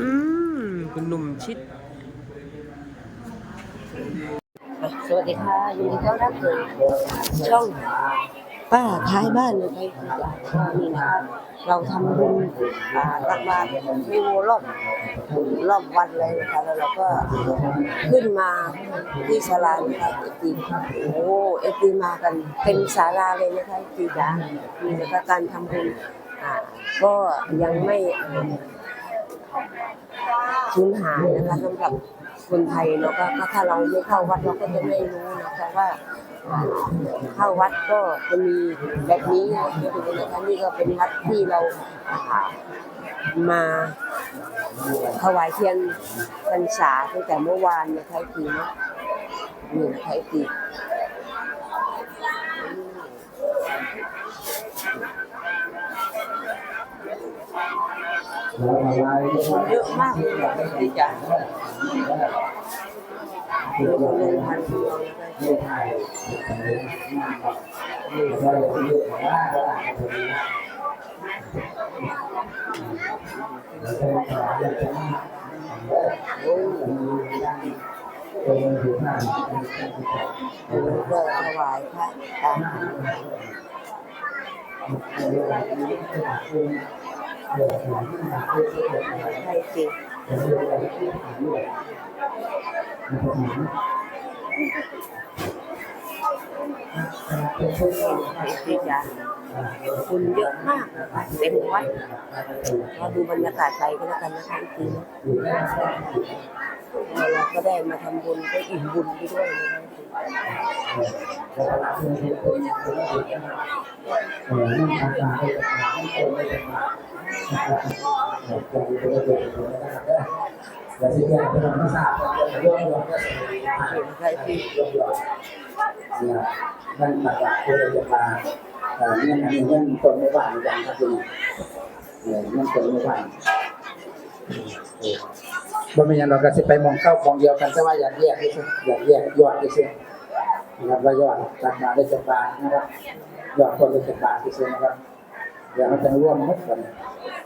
อืมคุณหนุ่มชิด สวัสดีค่ะยินดีต้อนรับสู่ช่องป้าท้ายบ้านเลยค่ะนี่นะคะเราทำบุญอ่าตักบาตรไม่โวรอบรอบวันเลยนะคะแล้วเราก็ขึ้นมาที่ศาลานะคะเอตีโอ้เอตีมากันเป็นศาลาเลยนะคะเอตีจ้านี่นะคะการทำบุญอ่าก็ยังไม่ สูญหายนะคะสำหรับคนไทยเนาะก็ถ้าเราไม่เข้าวัดเราก็จะไม่รู้นะคะว่าเข้าวัดก็จะมีแบบนี้นะคะนี่ก็เป็นวัดที่เรามาถวายเทียนพรรษาตั้งแต่เมื่อวานนะคะทีเนาะนี่นะคะที คนเยอะมากเลยนะคะที่จะเดินเดินทางเดียวนะคะโอ้ก็ถวายพระตาม ให้ให้สิจ้ะคนเยอะมากเต็มวัดเราดูบรรยากาศไปก็แล้วกันนะคะอีกทีนะเราก็ได้มาทำบุญก็อิ่มบุญไปด้วยนะคะแล้วที่แจ้งเออ ใครที่นี่ยนั่นมาจากคนจะมาเอ่เนี่ยมันเงินคนไม่บ้านอย่างครับคุณเนี่ยเงินคนไม่บ้านบ่มีอย่างเราก็สิไปมองเข้ามองเดียวกันแต่ว่าอย่ากแยกที่สุดอย่ากแยกยอดที่สุดนะครับว่ายอดตัดมาได้จักบานะครับยอดคนได้จักบาที่สุดนะครับ เดี๋ยวเราจะร่วมหมดกัน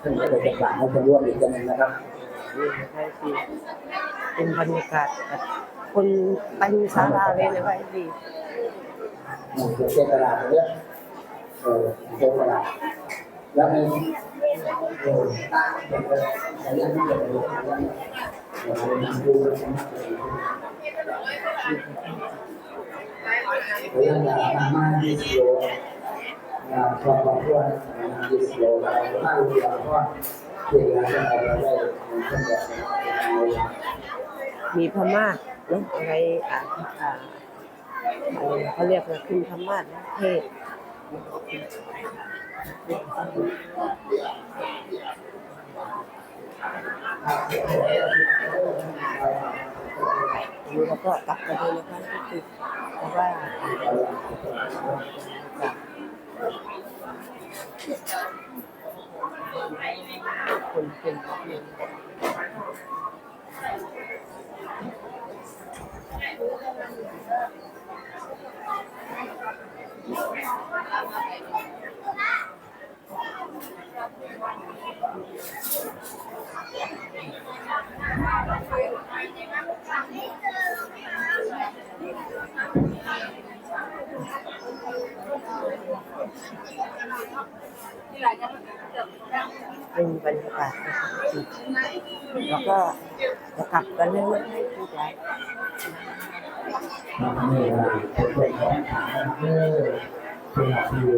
ถึงได้จักบาทเราจะร่วมอีกกันหนึ่งนะครับนี่ใครที่เป็นบรรยากาศแบบคนไปศาลาเลยนะคะที่เเจ้าตลาดเนี่ยเออเจ้าตลาดแล้วในเออตั้งเป็นอะไรอย่างนี้เลยเรานำดูนะครับเรื่องการมาดิสโลนะ ครอบครัวนะดิสโลเราถ้าเราก็เพียงแต่เราได้เช่นแบบมีพม่าเนาะอะไรอ่าอ่าเขาเรียกว่าขึ้นพม่านะเทศนี่เราก็กลับกันเลยนะคะที่เพราะว่า คนเป็นเพียง เป็นบรรยากาศนะคะแล้วก็จะกลับกันเรื่อยๆให้ผู้ใหญ่นี่นะเป็นหลักอยู่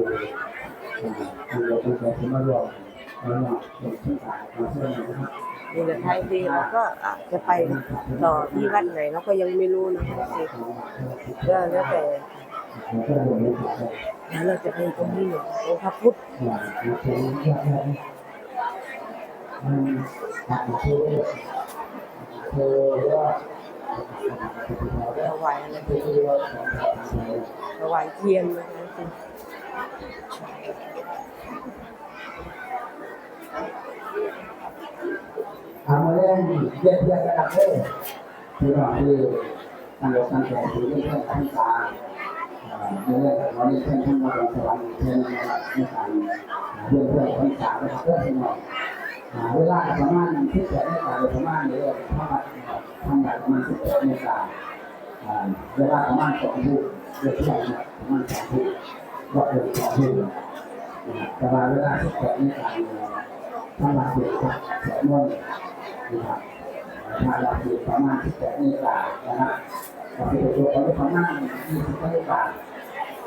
คือเราเป็นคนที่มารวมแล้วเนาะเป็นที่ขายมาเพื่อนนะครับนี่แหละไทยดีแล้วก็จะไปต่อที่วัดไหนเราก็ยังไม่รู้นะคะสิก็แล้วแต่แล้วเราจะไปตรงนี้เนี่ยองพระพุทธ มันมันนเชื่อเธอว่าวายอะไรเธอว่ายเทียนนะคะสิทำมาเรื่องเยี่ยเยี่ยมระดับโลกที่เราที่ตั้งอกตั้งใจที่เรื่องตั้งตาเรื่องวันนี้เช่นทั้งวันสวรรค์เช่นในการเรื่องเรื่องตั้งตาและเรื่องที่เรา อ่าเวลาประมาณที่แปดนาฬิกาโดยประมาณนี้เลยทำงานนะครับทำงานประมาณสิบแปดนาฬิกาอ่าเวลาประมาณสองทุ่มเดือนที่แล้วนะครับประมาณสองทุ่มรอบเดือนสองทุ่มนะครับแต่ว่าเวลาสิบแปดนาฬิกาเนี่ยทำงานเดือนครับสองโมงนะครับทำงานเดือนประมาณสิบแปดนาฬิกานะครับเราไปดูตอนนี้ประมาณยี่สิบนาฬิกา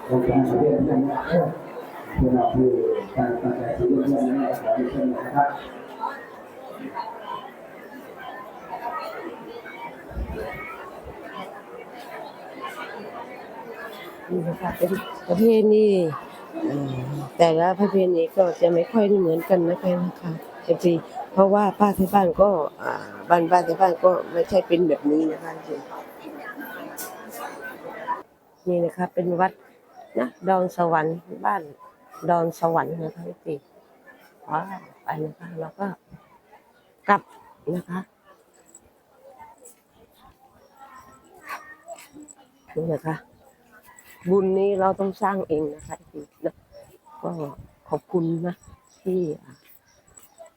เราจะมาเรียนเรื่องนี้เออคือเราคือการตั้งใจที่เรียนเรื่องนี้ขอให้เช่นนะครับ นี่นะคะเป็นประเพณีเอ่อแต่ละประเพณีก็จะไม่ค่อยเหมือนกันนะคะนะคะเอฟซีเพราะว่าป้าที่บ้านก็บ้านป้าที่บ้านก็ไม่ใช่เป็นแบบนี้นะคะจริงนี่นะคะเป็นวัดนะดอนสวรรค์บ้านดอนสวรรค์นะคะเอฟซีว้าไปนะคะแล้วก็ กลับนะคะนี่นะคะ บุญนี้เราต้องสร้างเองนะคะพี่ก็ขอบคุณนะที่อ่า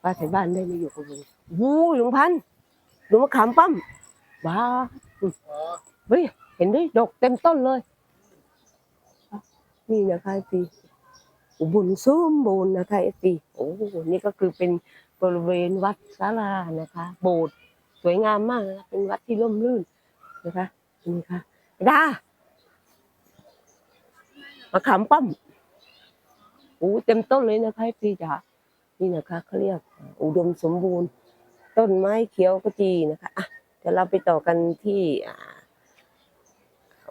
ป้าไทยบ้านได้มาอยู่กับลุงวู้หลวงพันหลวงมะขามปั้มบ้าเฮ้ยเห็นดิดกเต็มต้นเลย นี่นะคะปีบุญสมบูรณ์นะคะพี่โอ้โหนี่ก็คือเป็น บริเวณวัดศาลานะคะ โบสถ์สวยงามมากนะคะเป็นวัดที่ร่มรื่นนะคะนี่ค่ะดามะขามป้อมโอ้เต็มต้นเลยนะคะพี่จ๋านี่นะคะเขาเรียกอุดมสมบูรณ์ ต้นไม้เขียวกจีนะคะอะเดี๋ยวเราไปต่อกันที่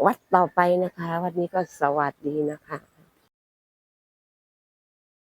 วัดต่อไปนะคะ วัดนี้ก็สวัสดีนะคะ